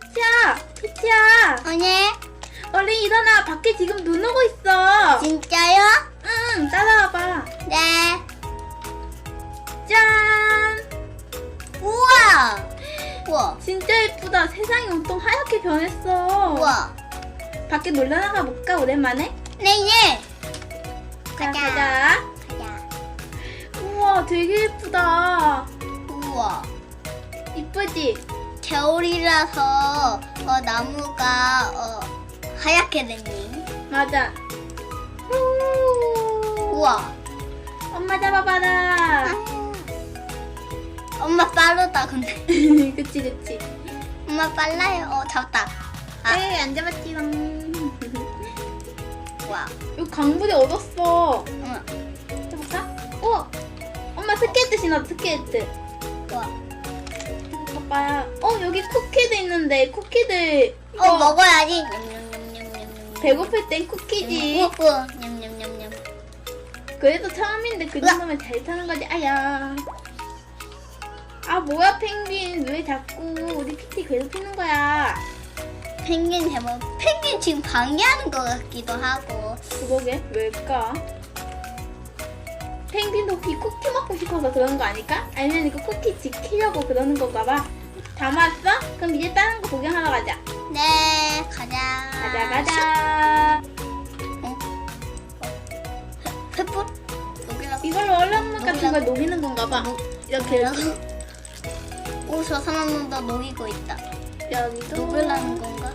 피치야, 피치야. 아니, 얼른 일어나. 밖에 지금 눈 오고 있어. 진짜요? 응, 따라와봐. 네. 짠. 우와! 우와! 진짜 예쁘다. 세상이 온통 하얗게 변했어. 우와! 밖에 놀러 나가 볼까 오랜만에? 네, 네! 자, 가자. 가자. 가자. 우와, 되게 예쁘다. 우와! 이쁘지? 겨울이라서 어, 나무가 어, 하얗게 됐니? 맞아. 우. 우와! 엄마 잡아봐라. 아. 엄마 빠르다 근데 그치, 그치. 엄마 빨라요 어 잡았다 아. 에이, 안 잡았지롱. 와 여기 강물에 얻었어. 응. 해볼까? 어! 엄마 스케이트 신었어, 스케이트. 와. 봐봐요. 어, 여기 쿠키도 있는데, 쿠키들. 어 이거 먹어야지 냠냠냠냠냠 배고플 땐 쿠키지. 어, 어, 냠냠냠냠 그래도 처음인데 그. 정도면 잘 타는 거지. 아야. 아, 뭐야, 펭귄. 왜 자꾸 우리 피티 괴롭히는 거야? 펭귄 해봐 펭귄 지금 방해하는 것 같기도 하고 그러게, 왜일까? 펭귄도 혹시 쿠키 먹고 싶어서 그런 거 아닐까? 아니면 이거 쿠키 지키려고 그러는 건가 봐. 담았어? 그럼 이제 다른 거 구경하러 가자. 네 가자 가자, 가자. 횃불 여기라고 이걸로 얼룩말 같은 걸 녹이는 건가 봐. 이렇게, 이렇게. 오 저 사람도 녹이고 있다 여기도. 녹으라는 건가?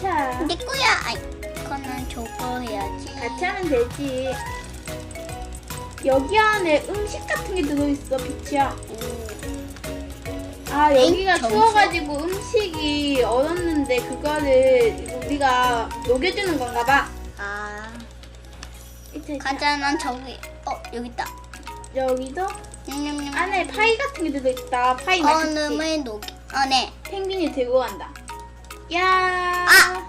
자, 내 거야 아이 그거는 저거 해야지 같이 하면 되지. 여기 안에 음식 같은 게 들어있어, 비치야. 오. 아, 여기가 정수? 추워가지고 음식이 얼었는데 그거를 우리가 녹여주는 건가 봐. 아 이차. 가자 난 저기 어 여기 있다 여기도 냠냠냠 안에 파이 같은 게 들어있다. 파이 맛있지? 얼음을 녹이 어 네 펭귄이 들고 간다. 야. 아!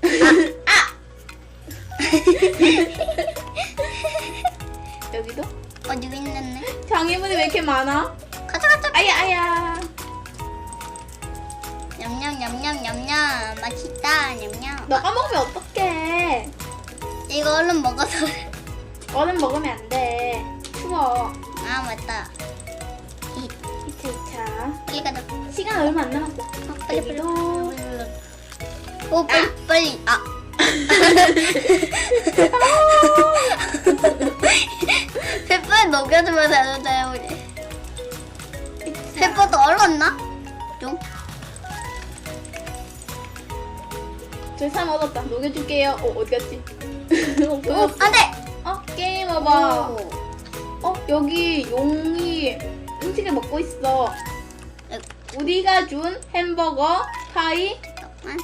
아! 여기도? 어 여기 있네 장애물이 왜 이렇게 많아? 가자 가자 아야 아야. 냠냠 냠냠 냠냠 맛있다 냠냠 너가 먹으면 어떡해? 이거 얼른 먹어서 얼음 먹으면 안 돼. 추워. 아 맞다 이차 이차. 빨리 가자 시간 얼마 안 남았어. 어, 빨리 빨리 여기도. 오 빨리 빨리 아 햇볕 녹여주면 되는데 우리 햇볕도 얼었나? 좀? 저삼 얻었다. 녹여줄게요. 어 어디 갔지? 어, 오, 보였어. 안돼! 어 게임 오버. 어 여기 용이 음식을 먹고 있어. 우리가 준 햄버거, 파이,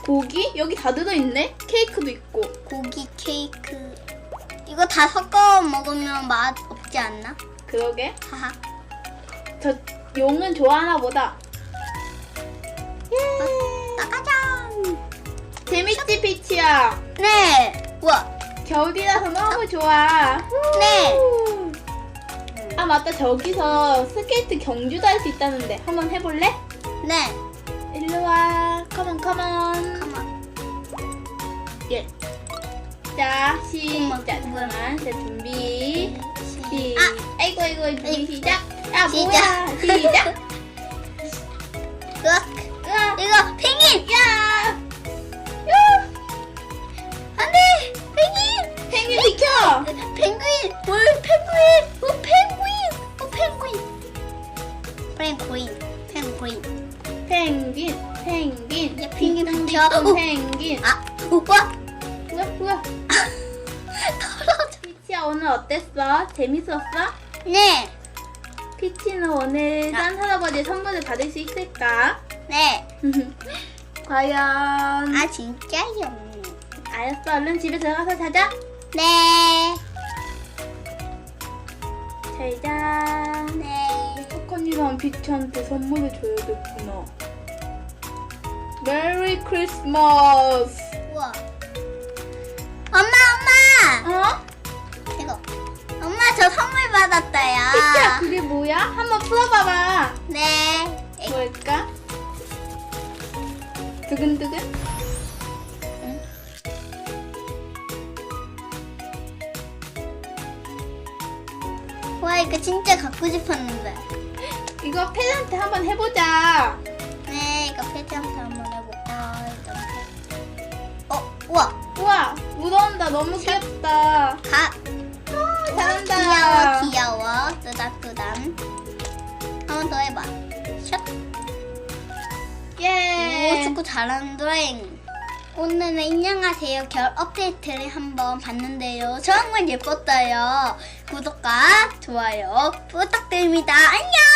고기 여기 다 들어있네. 케이크도 있고. 고기 케이크 이거 다 섞어 먹으면 맛 없지 않나? 그러게. 하하 저 용은 좋아하나 보다. 아, 나가자 재밌지 피치야. 네 우와 겨울이라서 너무 좋아. 네. 후. 아 맞다 저기서 스케이트 경주도 할 수 있다는데 한번 해볼래? 네 일로 와. 컴온 컴온. 가만 예. 자 시작. 잠깐만. 자 준비. 시. 아 아이고 아이고 준비 시작. 야 시작. 뭐야? 시작. 으악 으아. 이거 펭귄 야. 야. 안돼 펭귄 펭귄 비켜. 펭귄 뭘 펭귄 펭귄 펭귄 펭귄. 야, 펭귄. 빙동 어. 펭귄. 아 우와 우와 우와. 떨어져 피치야 오늘 어땠어? 재밌었어? 네 피치는 오늘 아. 산 할아버지 선물을 받을 수 있을까? 네. 과연 아 진짜요 알았어 얼른 집에 들어가서 자자 네 잘 자 네. 착한 이랑 피치한테 선물을 줘야겠구나 메리 크리스마스 우와 엄마 엄마 어? 이거 엄마 저 선물 피치야 그게 뭐야? 한번 풀어봐봐. 네. 에이, 뭘까? 두근두근? 와 이거 진짜 갖고 싶었는데. 이거 팬한테 한번 해보자. 우와 우와, 묻어온다. 너무 귀엽다. 가. 잘한다. 귀여워 귀여워 뜨담뜨담. 한번 더 해봐. 샷. 예. 오 축구 잘하는 오늘은 안녕하세요 겨울 업데이트를 한번 봤는데요 정말 예뻤어요 구독과 좋아요 부탁드립니다 안녕